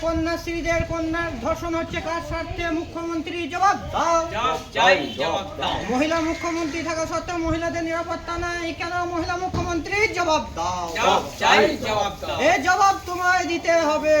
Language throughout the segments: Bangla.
কন্যাশ্রীদের কন্যার ধর্ষণ হচ্ছে কার স্বার্থে? মুখ্যমন্ত্রী জবাব দাও। মহিলা মুখ্যমন্ত্রী থাকা সত্ত্বেও মহিলাদের নিরাপত্তা নাই কেন মহিলা মুখ্যমন্ত্রী? জবাব দাও। জবাব এ জবাব তোমায় দিতে হবে।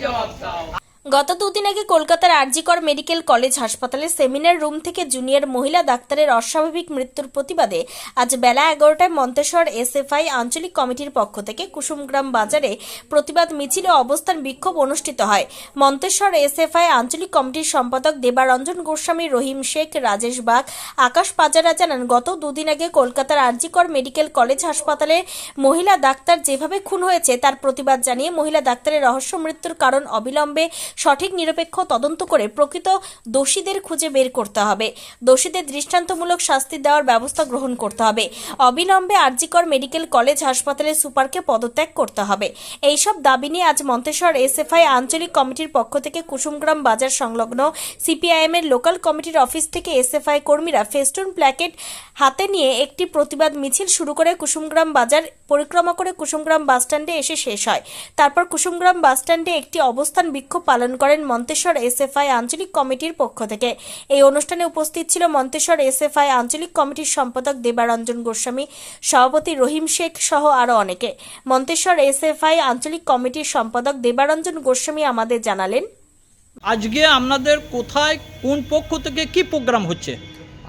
জবাব দাও। গত দুদিন আগে কলকাতার আরজিকর মেডিকেল কলেজ হাসপাতালে সেমিনার রুম থেকে জুনিয়র মহিলা ডাক্তারের অস্বাভাবিক মৃত্যুর প্রতিবাদে আজ বেলা এগারোটায় মন্তেশ্বর এসএফআই আঞ্চলিক কমিটির পক্ষ থেকে কুসুমগ্রাম বাজারে প্রতিবাদ মিছিল ও অবস্থান বিক্ষোভ অনুষ্ঠিত হয়। মন্তেশ্বর এসএফআই আঞ্চলিক কমিটির সম্পাদক দেবারঞ্জন গোস্বামী, রহিম শেখ, রাজেশ বাগ, আকাশ পাজারা জানান, গত দুদিন আগে কলকাতার আরজিকর মেডিকেল কলেজ হাসপাতালে মহিলা ডাক্তার যেভাবে খুন হয়েছে তার প্রতিবাদ জানিয়ে মহিলা ডাক্তারের রহস্য মৃত্যুর কারণ অবিলম্বে সঠিক নিরপেক্ষ তদন্ত করে প্রকৃত দোষীদের খুঁজে বের করতে হবে। দোষীদের দৃষ্টান্তমূলক শাস্তি দেওয়ার ব্যবস্থা গ্রহণ করতে হবে। অবিলম্বে আরজিকর মেডিকেল কলেজ হাসপাতালের সুপারকে পদত্যাগ করতে হবে। এইসব দাবি নিয়ে আজ মন্তেশ্বর এসএফআই আঞ্চলিক কমিটির পক্ষ থেকে কুসুমগ্রাম বাজার সংলগ্ন সিপিআইএম এর লোকাল কমিটির অফিস থেকে এসএফআই কর্মীরা ফেস্টুন প্ল্যাকেট হাতে নিয়ে একটি প্রতিবাদ মিছিল শুরু করে কুসুমগ্রাম বাজার, পরিক্রমা করে কুসুমগ্রাম বাসস্ট্যান্ডে এসে শেষ হয়। তারপর কুসুমগ্রাম বাসস্ট্যান্ডে একটি অবস্থান বিক্ষোভ পালন করেন মন্তেশ্বর এসএফআই আঞ্চলিক কমিটির পক্ষ থেকে। এই অনুষ্ঠানে উপস্থিত ছিল মন্তেশ্বর এসএফআই আঞ্চলিক কমিটির সম্পাদক দেবারঞ্জন গোস্বামী সভাপতি রহিম শেখ সহ আরও অনেকে। মন্তেশ্বর এসএফআই আঞ্চলিক কমিটির সম্পাদক দেবারঞ্জন গোস্বামী আমাদের জানালেন। আজকে আপনাদের কোথায় কোন পক্ষ থেকে কি প্রোগ্রাম হচ্ছে?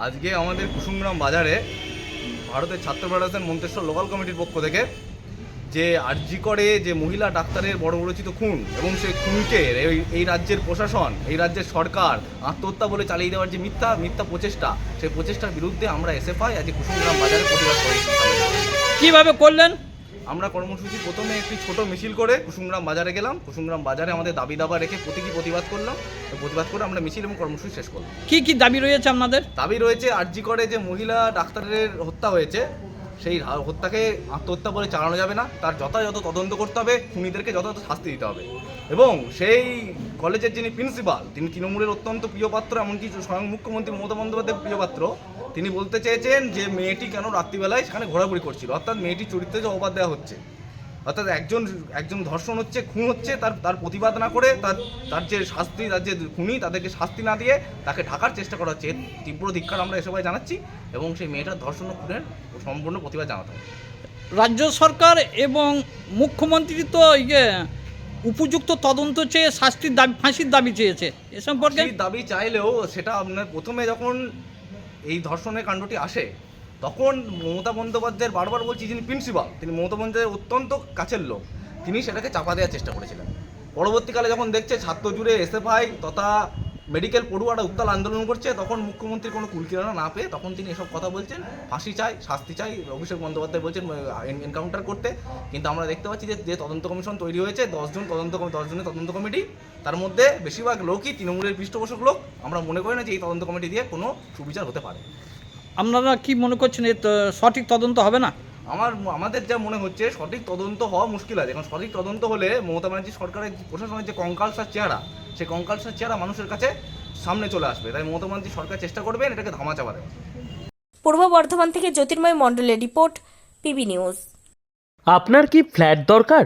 আজকে আমাদের কুসুমগ্রাম বাজারে ভারতের ছাত্র ফেডারেশন মন্তেশ্বর লোকাল কমিটির পক্ষ থেকে যে আরজি করে যে মহিলা ডাক্তারের বড় বড়চিত খুন এবং সেই খুনকে এই রাজ্যের প্রশাসন এই রাজ্যের সরকার আত্মহত্যা বলে চালিয়ে দেওয়ার যে মিথ্যা মিথ্যা প্রচেষ্টা সেই প্রচেষ্টার বিরুদ্ধে আমরা এসএফআই আজকে কুসুমগ্রাম বাজারে প্রতিবাদ করেছি। কীভাবে করলেন? আমরা কর্মসূচি প্রথমে একটি ছোট মিছিল করে কুসুমগ্রাম বাজারে গেলাম। কুসুমগ্রাম বাজারে আমাদের দাবি দাবা রেখে প্রতীকী প্রতিবাদ করলাম। প্রতিবাদ করে আমরা মিছিল এবং কর্মসূচি শেষ করলাম। কি কি দাবি রয়েছে আপনাদের? দাবি রয়েছে আরজি করে যে মহিলা ডাক্তারের হত্যা হয়েছে সেই হত্যাকে আত্মহত্যা বলে চালানো যাবে না। তার যথাযথ তদন্ত করতে হবে, খুনিদেরকে যথাযথ শাস্তি দিতে হবে। এবং সেই কলেজের যিনি প্রিন্সিপাল তিনি তৃণমূলের অত্যন্ত প্রিয় পাত্র, এমনকি স্বয়ং মুখ্যমন্ত্রী মমতা বন্দ্যোপাধ্যায়ের প্রিয় পাত্র, তিনি বলতে চেয়েছেন যে, মেয়েটি কেন রাত্রিবেলায় সেখানে ঘোরাঘুরি করছিল? অর্থাৎ মেয়েটির চরিত্রে যে অবাদ দেওয়া হচ্ছে। অর্থাৎ একজন একজন ধর্ষণ হচ্ছে খুন হচ্ছে তার তার প্রতিবাদ না করে তার তার যে শাস্তি তার যে খুনি তাদেরকে শাস্তি না দিয়ে তাকে ঢাকার চেষ্টা করা হচ্ছে। তীব্র ধিক্ষার আমরা এসবাই জানাচ্ছি এবং সেই মেয়েটার ধর্ষণ খুনের সম্পূর্ণ প্রতিবাদ জানাতে হবে। রাজ্য সরকার এবং মুখ্যমন্ত্রী তো ইয়ে উপযুক্ত তদন্ত চেয়ে শাস্তির দাবি ফাঁসির দাবি চেয়েছে। এ সম্পর্কে দাবি চাইলেও সেটা আপনার প্রথমে যখন এই ধর্ষণের কাণ্ডটি আসে তখন মমতা বন্দ্যোপাধ্যায়ের বারবার বলছি যিনি প্রিন্সিপাল তিনি মমতা বন্দ্যোপাধ্যায়ের অত্যন্ত কাছের লোক। তিনি সেটাকে চাপা দেওয়ার চেষ্টা করেছিলেন। পরবর্তীকালে যখন দেখছে ছাত্র জুড়ে এসএফআই তথা মেডিকেল পড়ুয়ারা উত্তাল আন্দোলন করছে, তখন মুখ্যমন্ত্রী কোনো কুলকিরানা না পেয়ে তখন তিনি এসব কথা বলছেন, ফাঁসি চাই, শাস্তি চাই, অভিষেক বন্দ্যোপাধ্যায় বলছেন এনকাউন্টার করতে। কিন্তু আমরা দেখতে পাচ্ছি যে যে তদন্ত কমিশন তৈরি হয়েছে দশজন তদন্ত দশজনের তদন্ত কমিটি, তার মধ্যে বেশিরভাগ লোকই তৃণমূলের পৃষ্ঠপোষক লোক। আমরা মনে করি না যে এই তদন্ত কমিটি দিয়ে কোনো সুবিচার হতে পারে। আপনারা কি মনে করছেন এর তো সঠিক তদন্ত হবে না? আমার আমাদের যা মনে হচ্ছে সঠিক তদন্ত হওয়া মুশকিল আছে। এখন সঠিক তদন্ত হলে মমতা ব্যানার্জি সরকারের প্রশাসনের যে কঙ্কালসার চেহারা সেই কঙ্কালসার চেহারা মানুষের কাছে সামনে চলে আসবে। তাই মমতা ব্যানার্জি সরকার চেষ্টা করবেন এটাকে ধামা চাপা। পূর্ব বর্ধমান থেকে জ্যোতির্ময় মণ্ডলের রিপোর্ট পিবি নিউজ। আপনার কি ফ্ল্যাট দরকার?